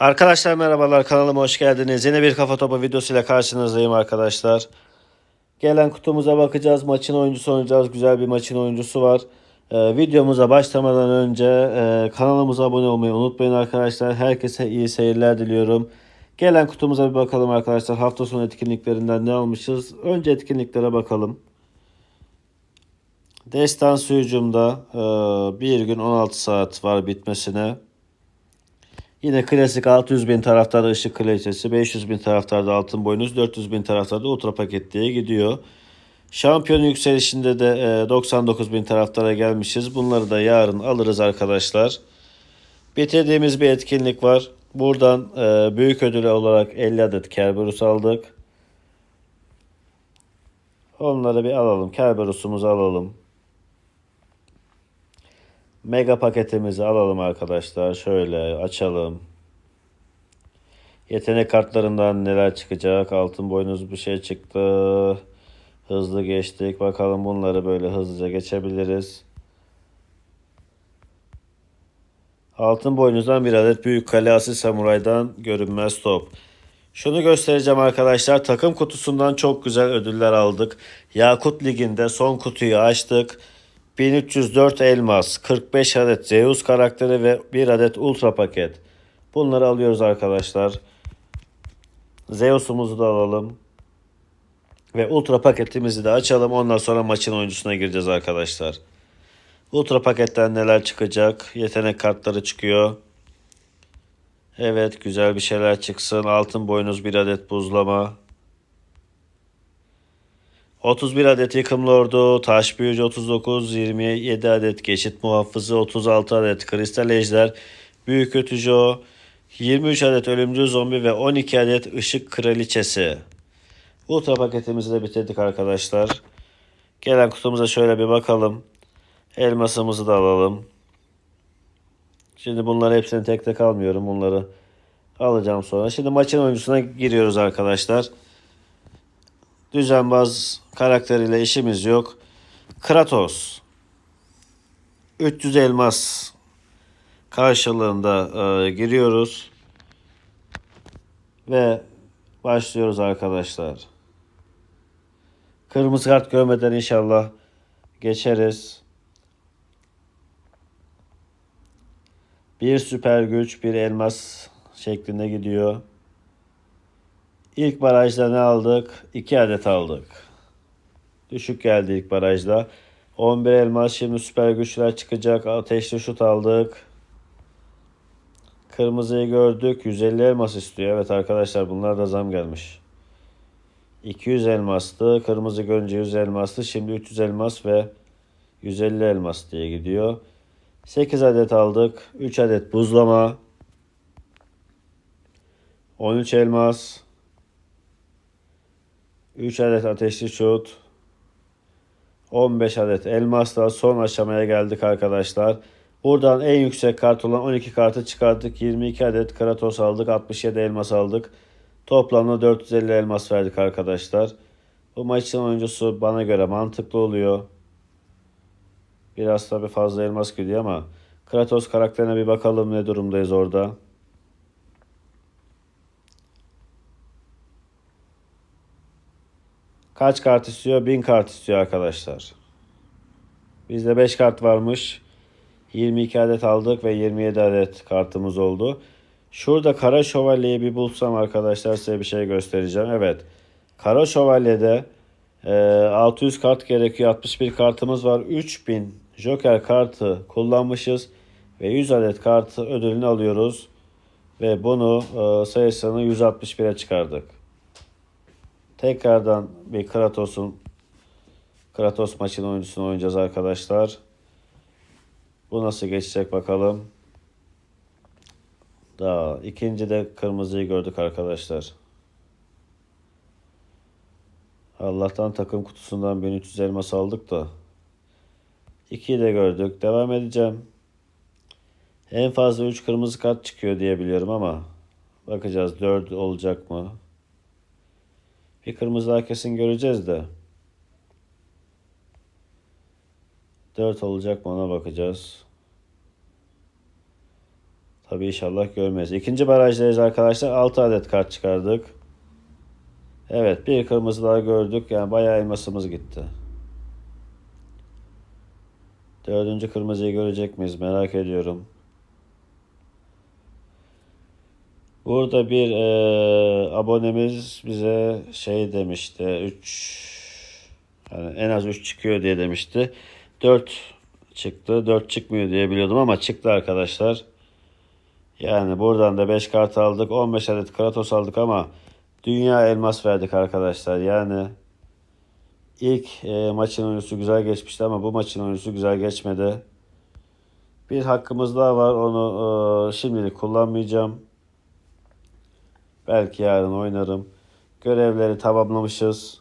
Arkadaşlar merhabalar kanalıma hoş geldiniz. Yeni bir kafa topu videosuyla karşınızdayım arkadaşlar. Gelen kutumuza bakacağız. Maçın oyuncusu oynayacağız. Güzel bir maçın oyuncusu var. Ee, videomuza başlamadan önce e, kanalımıza abone olmayı unutmayın arkadaşlar. Herkese iyi seyirler diliyorum. Gelen kutumuza bir bakalım arkadaşlar. Hafta sonu etkinliklerinden ne almışız? Önce etkinliklere bakalım. Destansı hücumda e, bir gün 16 saat var bitmesine. Yine klasik 600 bin taraftarda ışık kraliçesi, 500 bin taraftarda altın boynuz, 400 bin taraftarda ultra paket diye gidiyor. Şampiyon yükselişinde de e, 99 bin taraftara gelmişiz. Bunları da yarın alırız arkadaşlar. Bitirdiğimiz bir etkinlik var. Buradan e, büyük ödülü olarak 50 adet Kerberus aldık. Onları bir alalım. Kerberus'umuzu alalım. Mega paketimizi alalım arkadaşlar. Şöyle açalım. Yetenek kartlarından neler çıkacak? Altın boynuz bir şey çıktı. Hızlı geçtik. Bakalım bunları böyle hızlıca geçebiliriz. Altın boynuzdan bir adet büyük kale samuraydan görünmez top. Şunu göstereceğim arkadaşlar. Takım kutusundan çok güzel ödüller aldık. Yakut Ligi'nde son kutuyu açtık. 1304 elmas, 45 adet Zeus karakteri ve 1 adet ultra paket. Bunları alıyoruz arkadaşlar. Zeus'umuzu da alalım. Ve ultra paketimizi de açalım. Ondan sonra maçın oyuncusuna gireceğiz arkadaşlar. Ultra paketten neler çıkacak? Yetenek kartları çıkıyor. Evet güzel bir şeyler çıksın. Altın boynuz bir adet buzlama. 31 adet yıkımlı ordu, taş büyücü 39, 27 adet geçit muhafızı, 36 adet kristal ejder, büyük ötücü o, 23 adet ölümcül zombi ve 12 adet ışık kraliçesi. Ultra paketimizi de bitirdik arkadaşlar. Gelen kutumuza şöyle bir bakalım. Elmasımızı da alalım. Şimdi bunları hepsini tek tek almıyorum. Bunları alacağım sonra. Şimdi maçın oyuncusuna giriyoruz arkadaşlar. Düzenbaz karakteriyle işimiz yok. Kratos. 300 elmas karşılığında e, giriyoruz. Ve başlıyoruz arkadaşlar. Kırmızı kart görmeden inşallah geçeriz. Bir süper güç, bir elmas şeklinde gidiyor. İlk barajda ne aldık? 2 adet aldık. Düşük geldi ilk barajda. 11 elmas şimdi süper güçler çıkacak. Ateşli şut aldık. Kırmızıyı gördük. 150 elmas istiyor. Evet arkadaşlar bunlar da zam gelmiş. 200 elmastı. Kırmızı görünce 100 elmastı. Şimdi 300 elmas ve 150 elmas diye gidiyor. 8 adet aldık. 3 adet buzlama. 13 elmas. 3 adet ateşli şut. 15 adet elmasla son aşamaya geldik arkadaşlar. Buradan en yüksek kart olan 12 kartı çıkarttık. 22 adet Kratos aldık. 67 elmas aldık. Toplamda 450 elmas verdik arkadaşlar. Bu maçın oyuncusu bana göre mantıklı oluyor. Biraz tabi fazla elmas gidiyor ama Kratos karakterine bir bakalım ne durumdayız orada. Kaç kart istiyor? 1000 kart istiyor arkadaşlar. Bizde 5 kart varmış. 22 adet aldık ve 27 adet kartımız oldu. Şurada Kara Şövalye'yi bir bulsam arkadaşlar size bir şey göstereceğim. Evet. Kara Şövalye'de e, 600 kart gerekiyor. 61 kartımız var. 3000 Joker kartı kullanmışız. Ve 100 adet kartı ödülünü alıyoruz. Ve bunu e, sayısını 161'e çıkardık. Tekrardan bir Kratos'un Kratos maçının oyuncusunu oynayacağız arkadaşlar. Bu nasıl geçecek bakalım. Daha ikinci de kırmızıyı gördük arkadaşlar. Allah'tan takım kutusundan 1300 elmas aldık da. 2'yi de gördük. Devam edeceğim. En fazla 3 kırmızı kart çıkıyor diye biliyorum ama bakacağız 4 olacak mı? Bir kırmızı daha kesin göreceğiz de. 4 olacak mı ona bakacağız. Tabii inşallah görmeyiz. İkinci barajdayız arkadaşlar. 6 adet kart çıkardık. Evet bir kırmızı daha gördük. Yani bayağı elmasımız gitti. Dördüncü kırmızıyı görecek miyiz merak ediyorum. Burada bir eee, abonemiz bize şey demişti. 3 yani en az 3 çıkıyor diye demişti. 4 çıktı. 4 çıkmıyor diye biliyordum ama çıktı arkadaşlar. Yani buradan da 5 kart aldık. 15 adet Kratos aldık ama dünya elmas verdik arkadaşlar. Yani ilk e, maçın oyuncusu güzel geçmişti ama bu maçın oyuncusu güzel geçmedi. Bir hakkımız daha var. Onu e, şimdilik kullanmayacağım. Belki yarın oynarım. Görevleri tamamlamışız.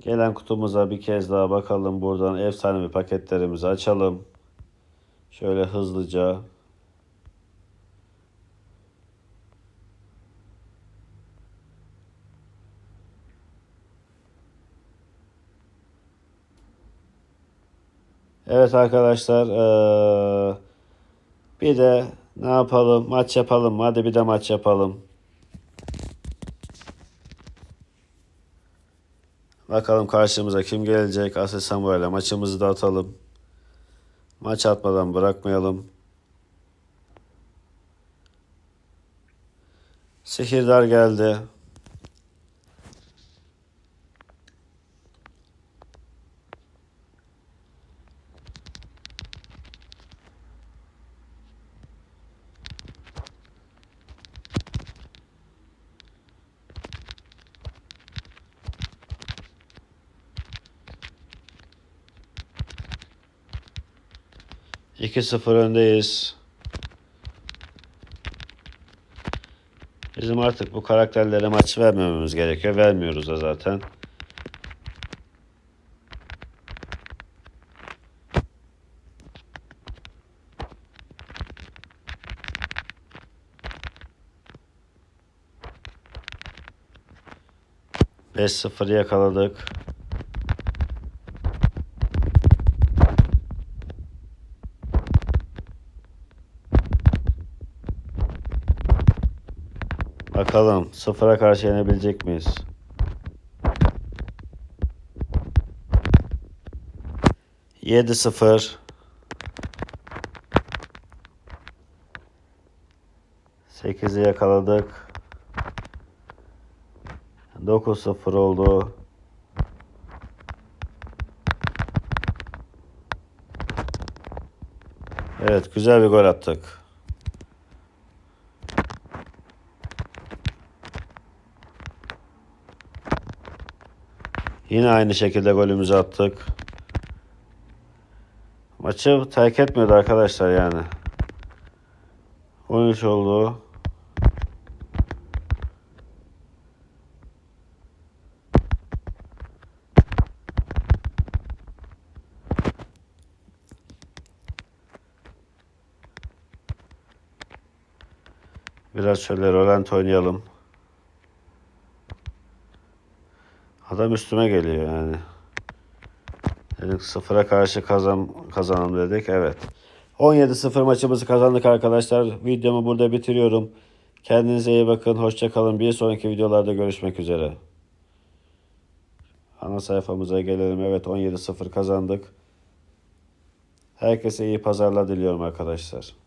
Gelen kutumuza bir kez daha bakalım. Buradan efsanevi paketlerimizi açalım. Şöyle hızlıca. Evet arkadaşlar. bir de ne yapalım? Maç yapalım. Hadi bir de maç yapalım. Bakalım karşımıza kim gelecek? Asil Samuel'e maçımızı da atalım. Maç atmadan bırakmayalım. Sihirdar geldi. İki 0 öndeyiz. Bizim artık bu karakterlere maç vermememiz gerekiyor. Vermiyoruz da zaten. Beş 0 yakaladık. Bakalım sıfıra karşı yenebilecek miyiz? Yedi sıfır. Sekizi yakaladık. Dokuz sıfır oldu. Evet güzel bir gol attık. Yine aynı şekilde golümüzü attık. Maçı terk etmiyordu arkadaşlar yani. 13 oldu. Biraz şöyle Roland oynayalım. Adam üstüme geliyor yani. Dedik sıfıra karşı kazan, kazanalım dedik. Evet. 17-0 maçımızı kazandık arkadaşlar. Videomu burada bitiriyorum. Kendinize iyi bakın. Hoşça kalın. Bir sonraki videolarda görüşmek üzere. Ana sayfamıza gelelim. Evet 17-0 kazandık. Herkese iyi pazarlar diliyorum arkadaşlar.